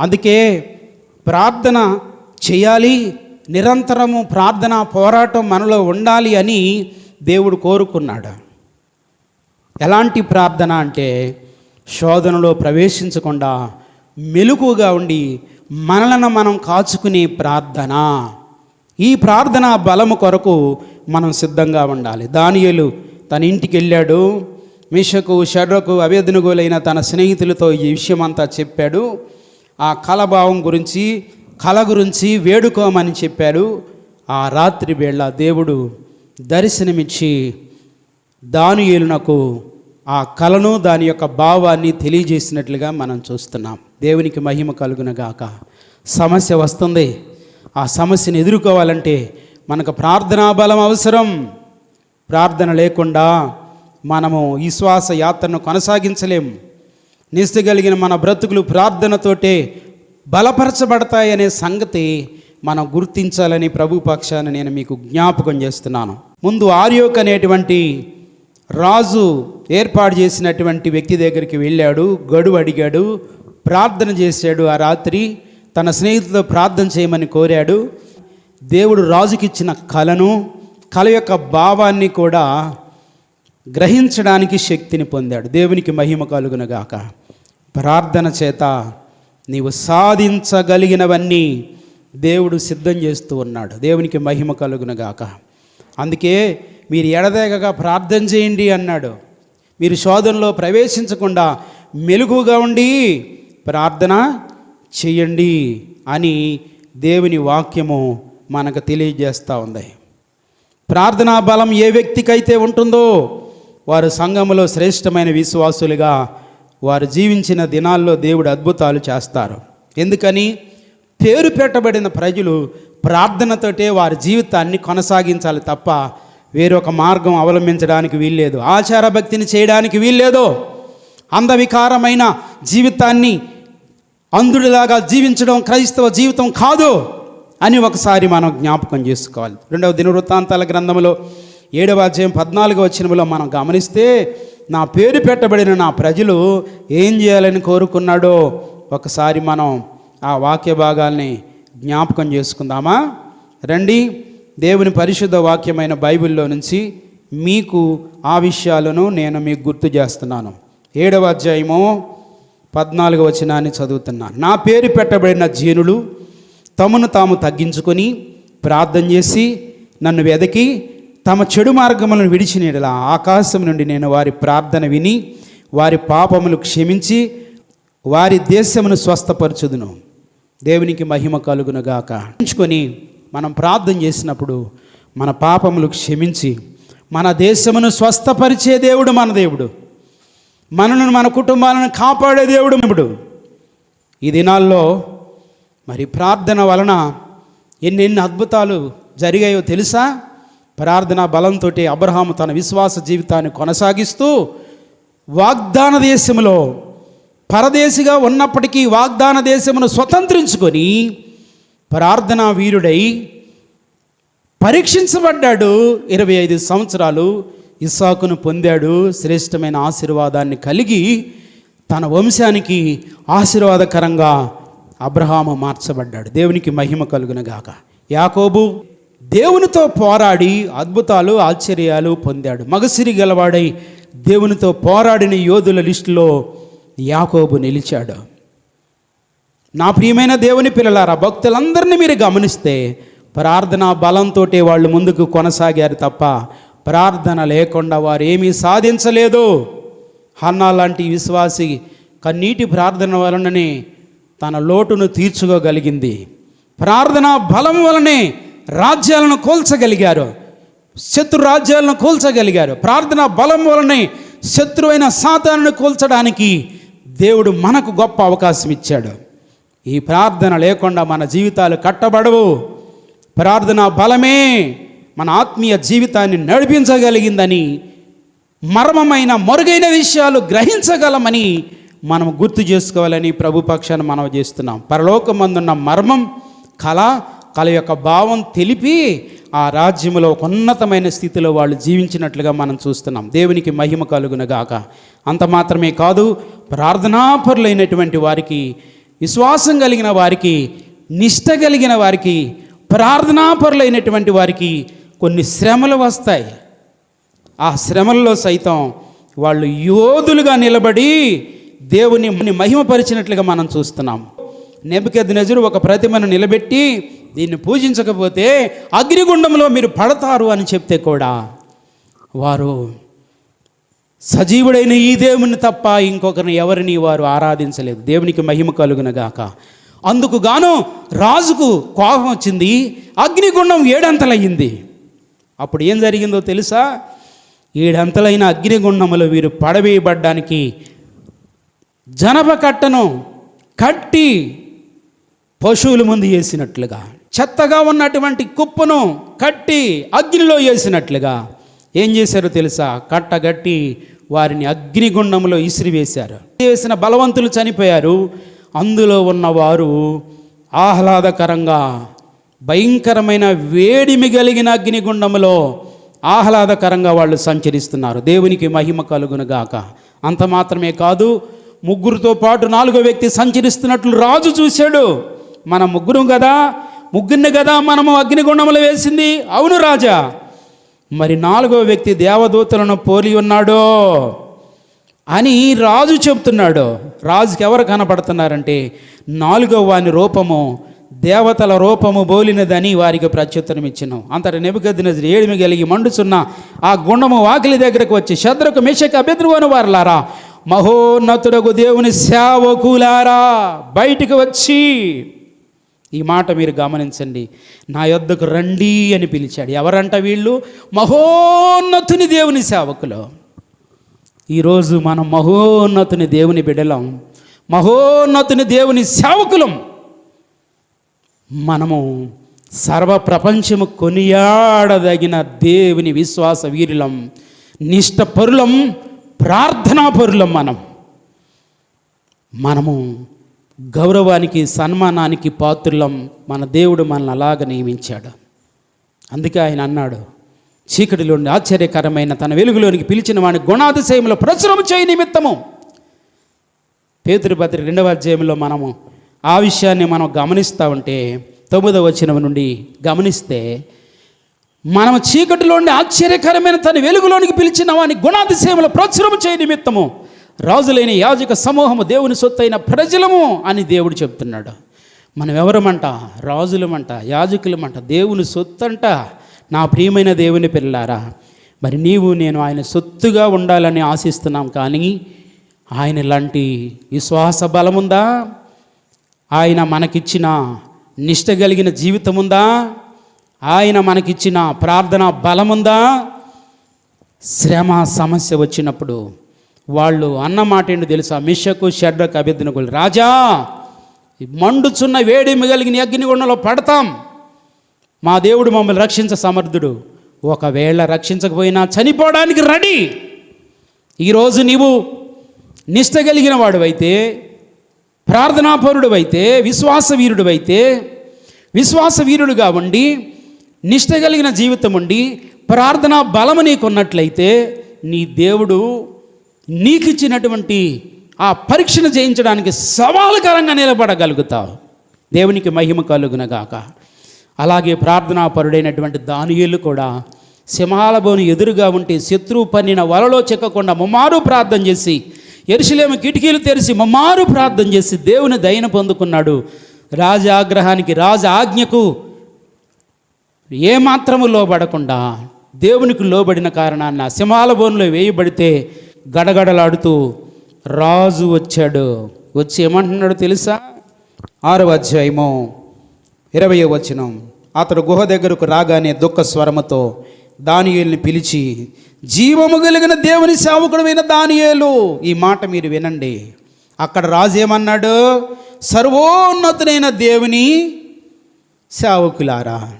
అందుకే ప్రార్థన చేయాలి నిరంతరము ప్రార్థన పోరాటం మనలో ఉండాలి అని దేవుడు కోరుకున్నాడు. ఎలాంటి ప్రార్థన అంటే శోధనలో ప్రవేశించకుండా మెలకుగా ఉండి మనలను మనం కాచుకునే ప్రార్థన. ఈ ప్రార్థన బలము కొరకు మనం సిద్ధంగా ఉండాలి. దానియలు తన ఇంటికి వెళ్ళాడు మిషకు షడ్రకు అవేదనుగోలైన తన స్నేహితులతో ఈ విషయమంతా చెప్పాడు. ఆ కలభావం గురించి కళ గురించి వేడుకోమని చెప్పాడు. ఆ రాత్రి వేళ దేవుడు దర్శనమిచ్చి దానియేలునకు ఆ కలను దాని యొక్క భావాన్ని తెలియజేసినట్లుగా మనం చూస్తున్నాం. దేవునికి మహిమ కలుగునగాక సమస్య వస్తుంది. ఆ సమస్యను ఎదుర్కోవాలంటే మనకు ప్రార్థనా బలం అవసరం. ప్రార్థన లేకుండా మనము విశ్వాస యాత్రను కొనసాగించలేము కొనసాగించలేం నిస్తగలిగిన మన బ్రతుకులు ప్రార్థనతోటే బలపరచబడతాయనే సంగతి మనం గుర్తించాలని ప్రభు పక్షాన నేను మీకు జ్ఞాపకం చేస్తున్నాను. ముందు ఆర్యోక్ అనేటువంటి రాజు ఏర్పాటు చేసినటువంటి వ్యక్తి దగ్గరికి వెళ్ళాడు గడువు అడిగాడు ప్రార్థన చేశాడు. ఆ రాత్రి తన స్నేహితులతో ప్రార్థన చేయమని కోరాడు. దేవుడు రాజుకిచ్చిన కలను కళ యొక్క భావాన్ని కూడా గ్రహించడానికి శక్తిని పొందాడు. దేవునికి మహిమ కలుగునగాక. ప్రార్థన చేత నీవు సాధించగలిగినవన్నీ దేవుడు సిద్ధం చేస్తూ ఉన్నాడు. దేవునికి మహిమ కలుగునగాక. అందుకే మీరు ఎడదేగగా ప్రార్థన చేయండి అన్నాడు. మీరు శోధనలో ప్రవేశించకుండా మెలుగుగా ఉండి ప్రార్థన చేయండి అని దేవుని వాక్యము మనకు తెలియజేస్తూ ఉంది. ప్రార్థనా బలం ఏ వ్యక్తికైతే ఉంటుందో వారు సంఘములో శ్రేష్టమైన విశ్వాసులుగా వారు జీవించిన దినాల్లో దేవుడు అద్భుతాలు చేస్తారు. ఎందుకని? పేరు పెట్టబడిన ప్రజలు ప్రార్థనతోటే వారి జీవితాన్ని కొనసాగించాలి తప్ప వేరొక మార్గం అవలంబించడానికి వీల్లేదు. ఆచార భక్తిని చేయడానికి వీల్లేదు. అందవికారమైన జీవితాన్ని అంధుడిలాగా జీవించడం క్రైస్తవ జీవితం కాదు అని ఒకసారి మనం జ్ఞాపకం చేసుకోవాలి. రెండవ దినవృత్తాంతాల గ్రంథంలో ఏడవ అధ్యాయం పద్నాలుగు వచ్చినములో మనం గమనిస్తే నా పేరు పెట్టబడిన నా ప్రజలు ఏం చేయాలని కోరుకున్నాడో ఒకసారి మనం ఆ వాక్య భాగాల్ని జ్ఞాపకం చేసుకుందామా? రండి దేవుని పరిశుద్ధ వాక్యమైన బైబిల్లో నుంచి మీకు ఆ విషయాలను నేను మీకు గుర్తు చేస్తున్నాను. ఏడవ అధ్యాయము పద్నాలుగు వచనాన్ని చదువుతున్నాను. నా పేరు పెట్టబడిన జీనులు తమను తాము తగ్గించుకొని ప్రార్థన చేసి నన్ను వెదకి తమ చెడు మార్గములను విడిచినలా ఆకాశం నుండి నేను వారి ప్రార్థన విని వారి పాపములు క్షమించి వారి దేశమును స్వస్థపరచుదును. దేవునికి మహిమ కలుగునుగాక. ఉంచుకొని మనం ప్రార్థన చేసినప్పుడు మన పాపములు క్షమించి మన దేశమును స్వస్థపరిచే దేవుడు మన దేవుడు. మనను మన కుటుంబాలను కాపాడే దేవుడు ఇప్పుడు ఈ దినాల్లో మరి ప్రార్థన వలన ఎన్నెన్ని అద్భుతాలు జరిగాయో తెలుసా? ప్రార్థన బలంతో అబ్రహాము తన విశ్వాస జీవితాన్ని కొనసాగిస్తూ వాగ్దాన దేశంలో పరదేశిగా ఉన్నప్పటికీ వాగ్దాన దేశమును స్వతంత్రించుకొని ప్రార్థనా వీరుడై పరీక్షించబడ్డాడు. ఇరవై ఐదు సంవత్సరాలు ఇస్సాకును పొందాడు. శ్రేష్టమైన ఆశీర్వాదాన్ని కలిగి తన వంశానికి ఆశీర్వాదకరంగా అబ్రహాము మార్చబడ్డాడు. దేవునికి మహిమ కలుగునగాక. యాకోబు దేవునితో పోరాడి అద్భుతాలు ఆశ్చర్యాలు పొందాడు. మగసిరి గలవాడై దేవునితో పోరాడిన యోధుల లిస్టులో యాకోబు నిలిచాడు. నా ప్రియమైన దేవుని పిల్లలారా భక్తులందరినీ మీరు గమనిస్తే ప్రార్థన బలంతో వాళ్ళు ముందుకు కొనసాగారు తప్ప ప్రార్థన లేకుండా వారు ఏమీ సాధించలేదు. హన్నా లాంటి విశ్వాసి కన్నీటి ప్రార్థన వలననే తన లోటును తీర్చుకోగలిగింది. ప్రార్థన బలం వలనే రాజ్యాలను కూల్చగలిగారు. శత్రు రాజ్యాలను కూల్చగలిగారు. ప్రార్థన బలం వలనే శత్రువైన సాతాను కూల్చడానికి దేవుడు మనకు గొప్ప అవకాశం ఇచ్చాడు. ఈ ప్రార్థన లేకుండా మన జీవితాలు కట్టబడవు. ప్రార్థన బలమే మన ఆత్మీయ జీవితాన్ని నడిపించగలిగిందని మర్మమైన మరుగైన విషయాలు గ్రహించగలమని మనం గుర్తు చేసుకోవాలని ప్రభుపక్షాన్ని మనం చేస్తున్నాం. పరలోకమందున్న మర్మం కళ కళ యొక్క భావం తెలిపి ఆ రాజ్యములో ఒక ఉన్నతమైన స్థితిలో వాళ్ళు జీవించినట్లుగా మనం చూస్తున్నాం. దేవునికి మహిమ కలుగునగాక అంత మాత్రమే కాదు ప్రార్థనాపరులైనటువంటి వారికి విశ్వాసం కలిగిన వారికి నిష్ట కలిగిన వారికి ప్రార్థనాపరులైనటువంటి వారికి కొన్ని శ్రమలు వస్తాయి. ఆ శ్రమల్లో సైతం వాళ్ళు యోధులుగా నిలబడి దేవుని మహిమపరిచినట్లుగా మనం చూస్తున్నాం. నెబుకెద్దు ఒక ప్రతిమను నిలబెట్టి దీన్ని పూజించకపోతే అగ్నిగుండంలో మీరు పడతారు అని చెప్తే కూడా వారు సజీవుడైన ఈ దేవుని తప్ప ఇంకొకరిని ఎవరిని వారు ఆరాధించలేదు. దేవునికి మహిమ కలుగునగాక అందుకు గాను రాజుకు కోపం వచ్చింది. అగ్నిగుండం ఏడంతలయ్యింది. అప్పుడు ఏం జరిగిందో తెలుసా? ఏడంతలైన అగ్నిగుండంలో వీరు పడవేయబడ్డానికి జనప కట్టను కట్టి పశువుల ముందు వేసినట్లుగా చెత్తగా ఉన్నటువంటి కుప్పను కట్టి అగ్నిలో వేసినట్లుగా ఏం చేశారో తెలుసా? కట్టగట్టి వారిని అగ్నిగుండంలో ఇసిరివేశారు. వేసిన బలవంతులు చనిపోయారు. అందులో ఉన్నవారు ఆహ్లాదకరంగా భయంకరమైన వేడిమి కలిగిన అగ్నిగుండంలో ఆహ్లాదకరంగా వాళ్ళు సంచరిస్తున్నారు. దేవునికి మహిమ కలుగునుగాక. అంత మాత్రమే కాదు ముగ్గురితో పాటు నాలుగో వ్యక్తి సంచరిస్తున్నట్లు రాజు చూశాడు. మన ముగ్గురు కదా ముగ్గురిని కదా మనము అగ్నిగుండంలో వేసింది. అవును రాజా. మరి నాలుగో వ్యక్తి దేవదూతలను పోలి ఉన్నాడో అని రాజు చెప్తున్నాడు. రాజుకి ఎవరు కనపడుతున్నారంటే నాలుగో వాని రూపము దేవతల రూపము బోలినదని వారికి ప్రత్యుత్తరం ఇచ్చినాం. అంతటి నెబుకద్దిన ఏడిమి కలిగి మండుచున్న ఆ గుండము వాకిలి దగ్గరకు వచ్చి శత్రుకు మిషక అభ్యద్రువని వారులారా మహోన్నతుడకు దేవుని సేవకులారా బయటికి వచ్చి ఈ మాట మీరు గమనించండి. నా యొద్దకు రండి అని పిలిచాడు. ఎవరంట వీళ్ళు? మహోన్నతుని దేవుని సేవకులు. ఈరోజు మనం మహోన్నతుని దేవుని బిడలం మహోన్నతుని దేవుని సేవకులం. మనము సర్వ ప్రపంచము కొనియాడదగిన దేవుని విశ్వాస వీరులం. నిష్టపరులం ప్రార్థనాపరులం మనం. మనము గౌరవానికి సన్మానానికి పాత్రులం మన దేవుడు మనల్ని అలాగ నియమించాడు. అందుకే ఆయన అన్నాడు చీకటిలోని ఆశ్చర్యకరమైన తన వెలుగులోనికి పిలిచిన వాని గుణాతిశయంలో ప్రచురము చేయి నిమిత్తము. పేతురుపత్రి రెండవ అధ్యాయంలో మనము ఆ విషయాన్ని మనం గమనిస్తూ ఉంటే తొమ్మిదవ వచనం నుండి గమనిస్తే మనం చీకటిలోని ఆశ్చర్యకరమైన తన వెలుగులోనికి పిలిచిన వాని గుణాతిశయంలో ప్రచురం చేయ నిమిత్తము. రాజులైన యాజక సమూహము దేవుని సొత్తైన ప్రజలము అని దేవుడు చెప్తున్నాడు. మనం ఎవరమంట రాజులమంట యాజకులమంట దేవుని సొత్తంట. నా ప్రియమైన దేవుని పిల్లారా మరి నీవు నేను ఆయన సొత్తుగా ఉండాలని ఆశిస్తున్నాం కానీ ఆయన లాంటి విశ్వాస బలముందా? ఆయన మనకిచ్చిన నిష్ట కలిగిన జీవితం ఉందా ఆయన మనకిచ్చిన ప్రార్థన బలముందా? శ్రమ సమస్య వచ్చినప్పుడు వాళ్ళు అన్నమాట ఏంటి తెలుసా? మిషకు షడ్రకు అభ్యర్థనకులు రాజా మండుచున్న వేడి మిగలిగిన అగ్నిగుండంలో పడతాం. మా దేవుడు మమ్మల్ని రక్షించ సమర్థుడు. ఒకవేళ రక్షించకపోయినా చనిపోవడానికి రెడీ. ఈరోజు నీవు నిష్ట కలిగిన వాడువైతే ప్రార్థనాపరుడువైతే విశ్వాస విశ్వాసవీరుడుగా విశ్వాస వీరుడుగా ఉండి నిష్ట కలిగిన జీవితం ఉండి ప్రార్థనా బలము నీకున్నట్లయితే నీ దేవుడు నీకిచ్చినటువంటి ఆ పరీక్షను జయించడానికి సవాలుకరంగా నిలబడగలుగుతావు. దేవునికి మహిమ కలుగునగాక. అలాగే ప్రార్థనా పరుడైనటువంటి దానియులు కూడా సింహాలబోని ఎదురుగా ఉంటే శత్రువు పన్నిన వలలో చిక్కకుండా ముమ్మారు ప్రార్థన చేసి ఎరుసలేము కిటికీలు తెరిచి ముమ్మారు ప్రార్థన చేసి దేవుని దయను పొందుకున్నాడు. రాజాగ్రహానికి రాజ ఆజ్ఞకు ఏమాత్రము లోబడకుండా దేవునికి లోబడిన కారణాన్ని సింహాలబోనులో వేయబడితే గడగడలాడుతూ రాజు వచ్చాడు. వచ్చి ఏమంటున్నాడు తెలుసా? ఆరవ అధ్యాయము ఇరవై వచనం. అతడు గుహ దగ్గరకు రాగానే దుఃఖ స్వరముతో దానియేల్ని పిలిచి జీవము కలిగిన దేవుని సేవకుడమైన దానియేలు ఈ మాట మీరు వినండి. అక్కడ రాజు ఏమన్నాడు? సర్వోన్నతుడైన దేవుని సేవకులారా.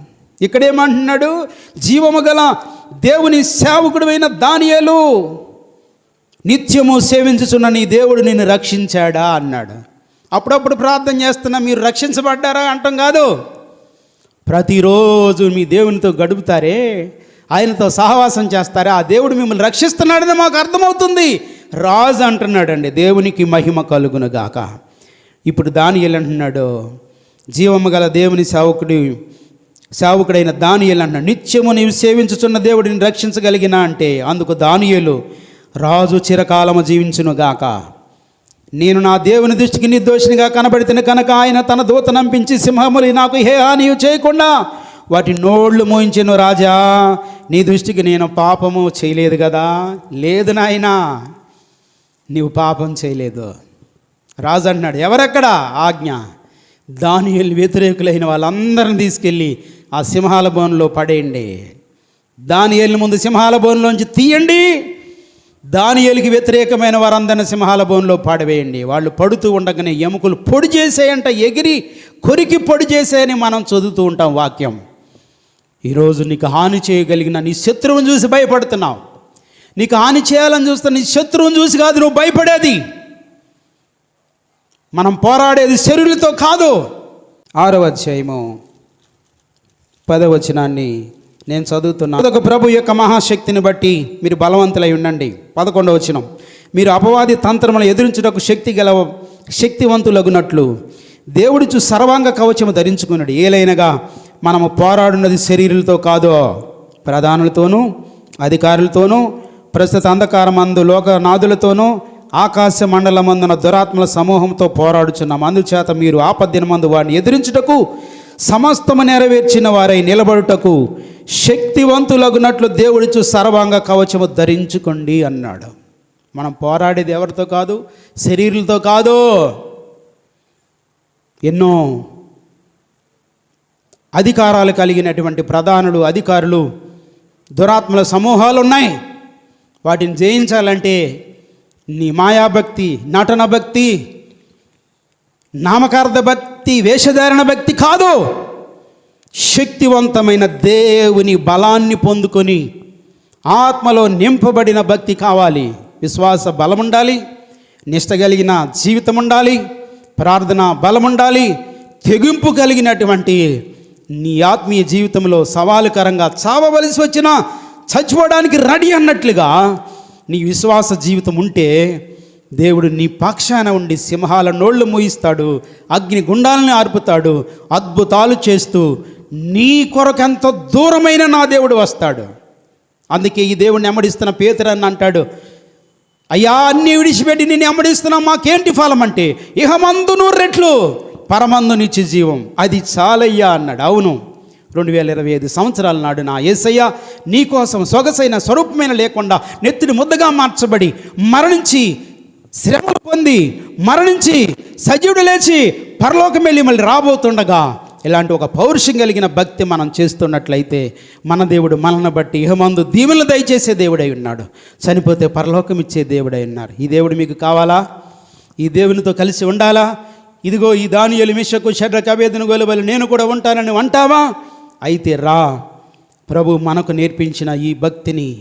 ఇక్కడేమంటున్నాడు జీవము గల దేవుని సేవకుడమైన దానియేలు నిత్యము సేవించుచున్న నీ దేవుడు నిన్ను రక్షించాడా అన్నాడు. అప్పుడప్పుడు ప్రార్థన చేస్తున్నా మీరు రక్షించబడ్డారా అంటాం కాదు. ప్రతిరోజు మీ దేవునితో గడుపుతారే ఆయనతో సహవాసం చేస్తారే ఆ దేవుడు మిమ్మల్ని రక్షిస్తున్నాడని మాకు అర్థమవుతుంది. రాజు అంటున్నాడండి దేవునికి మహిమ కలుగునుగాక ఇప్పుడు దానియేలు అంటున్నాడు జీవము గల దేవుని సేవకుడి సేవకుడైన దానియేలు అంటున్నాడు నిత్యము నీవు సేవించుచున్న దేవుడిని రక్షించగలిగినా అంటే అందుకు దానియలు రాజు చిరకాలము జీవించును గాక నేను నా దేవుని దృష్టికి నిర్దోషినిగా కనబడితే కనుక ఆయన తన దూత నంపించి సింహములు నాకు హే హాని చేయకుండా వాటి నోళ్ళు మోయించెను రాజా. నీ దృష్టికి నేను పాపము చేయలేదు కదా లేదు నాయనా నీవు పాపం చేయలేదు. రాజు అంటున్నాడు ఎవరెక్కడ? ఆజ్ఞ. దానియేలు వ్యతిరేకులైన వాళ్ళందరిని తీసుకెళ్ళి ఆ సింహాల బోన్లో పడేయండి. దానియేలు ముందు సింహాల బోన్లోంచి తీయండి. దానియేలుకి వ్యతిరేకమైన వారందరిని సింహాల బోన్లో పాడవేయండి. వాళ్ళు పడుతూ ఉండగానే ఎముకలు పొడి చేసేయంట ఎగిరి కొరికి పొడి చేసేయని మనం చదువుతూ ఉంటాం వాక్యం. ఈరోజు నీకు హాని చేయగలిగిన నీ శత్రువుని చూసి భయపడుతున్నావు. నీకు హాని చేయాలని చూస్తే నీ శత్రువుని చూసి కాదు నువ్వు భయపడేది. మనం పోరాడేది శరీరులతో కాదు. ఆరవ అధ్యాయము పదవచనాన్ని నేను చదువుతున్నా. ఒక ప్రభు యొక్క మహాశక్తిని బట్టి మీరు బలవంతులై ఉండండి. పదకొండవ వచనం. మీరు అపవాది తంత్రములను ఎదురించుటకు శక్తి గల శక్తివంతులగునట్లు దేవుడిచు సర్వాంగ కవచము ధరించుకున్నాడు ఏలైనగా మనము పోరాడున్నది శరీరులతో కాదు ప్రధానులతోనూ అధికారులతోనూ ప్రస్తుత అంధకారమందు లోకనాథులతోనూ ఆకాశ మండలమందున దురాత్మల సమూహంతో పోరాడుచున్నాం అందుచేత మీరు ఆపద్దినమందు వాడిని ఎదిరించుటకు సమస్తము నెరవేర్చిన వారై నిలబడుటకు శక్తివంతులగునట్లు దేవుడిచు సర్వాంగ కవచము ధరించుకోండి అన్నాడు. మనం పోరాడేది ఎవరితో కాదు? శరీరులతో కాదు. ఎన్నో అధికారాలు కలిగినటువంటి ప్రధానులు అధికారులు దురాత్మల సమూహాలు ఉన్నాయి వాటిని జయించాలంటే నీ మాయాభక్తి నటన భక్తి నామకార్థ భక్తి వేషధారణ భక్తి కాదు. శక్తివంతమైన దేవుని బలాన్ని పొందుకొని ఆత్మలో నింపబడిన భక్తి కావాలి. విశ్వాస బలం ఉండాలి నిష్ట కలిగిన జీవితం ఉండాలి ప్రార్థన బలం ఉండాలి తెగింపు కలిగినటువంటి నీ ఆత్మీయ జీవితంలో సవాలుకరంగా చావవలసి వచ్చినా చచ్చిపోవడానికి రెడీ అన్నట్లుగా నీ విశ్వాస జీవితం ఉంటే దేవుడు నీ పక్షాన ఉండి సింహాల నోళ్ళు మూయిస్తాడు అగ్ని గుండాలని ఆర్పుతాడు అద్భుతాలు చేస్తూ నీ కొరకెంత దూరమైన నా దేవుడు వస్తాడు. అందుకే ఈ దేవుడిని ఎమ్మడిస్తున్న పేతురని అంటాడు అయ్యా అన్ని విడిచిపెట్టి నేను అమ్మడిస్తున్నా మాకేంటి ఫలం అంటే? ఇహమందు నూరు రెట్లు పరమందు నిత్య జీవం. అది చాలయ్యా అన్నాడు. అవును రెండు వేల ఇరవై ఐదు సంవత్సరాల నాడు నా ఏసయ్య నీకోసం సొగసైన స్వరూపమైన లేకుండా నెత్తిని ముద్దగా మార్చబడి మరణించి శ్రమలు పొంది మరణించి సజీవుడు లేచి పరలోకం వెళ్ళి మళ్ళీ రాబోతుండగా ఇలాంటి ఒక పౌరుషం కలిగిన భక్తి మనం చేస్తున్నట్లయితే మన దేవుడు మనల్ని బట్టి ఇహమందు దీవెనలు దయచేసే దేవుడై ఉన్నాడు. చనిపోతే పరలోకం ఇచ్చే దేవుడై ఉన్నారు. ఈ దేవుడు మీకు కావాలా? ఈ దేవునితో కలిసి ఉండాలా? ఇదిగో ఈ దానియలు మిషకు షడ్ర కవేదన గొలబలు నేను కూడా ఉంటానని అంటావా? అయితే రా. ప్రభు మనకు నేర్పించిన ఈ భక్తిని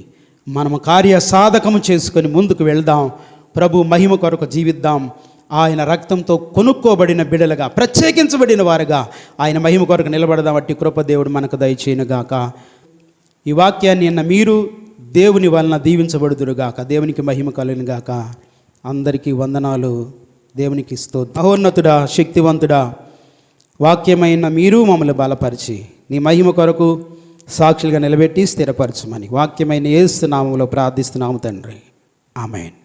మనము కార్య సాధకము చేసుకొని ముందుకు వెళ్దాం. ప్రభు మహిమ కొరకు జీవిద్దాం. ఆయన రక్తంతో కొనుక్కోబడిన బిడలుగా ప్రత్యేకించబడిన వారుగా ఆయన మహిమ కొరకు నిలబడదాం. అట్టి కృపదేవుడు మనకు దయచేయనుగాక. ఈ వాక్యాన్ని నిన్న మీరు దేవుని వలన దీవించబడుదురుగాక. దేవునికి మహిమ కలుగునుగాక. అందరికీ వందనాలు. దేవునికి sto మహోన్నతుడా శక్తివంతుడా వాక్యమైన మీరు మమ్మల్ని బలపరిచి నీ మహిమ కొరకు సాక్షులుగా నిలబెట్టి స్థిరపరచమని వాక్యమైన ఏస్తున్నాములో ప్రార్థిస్తున్నాము తండ్రి. ఆమెన్.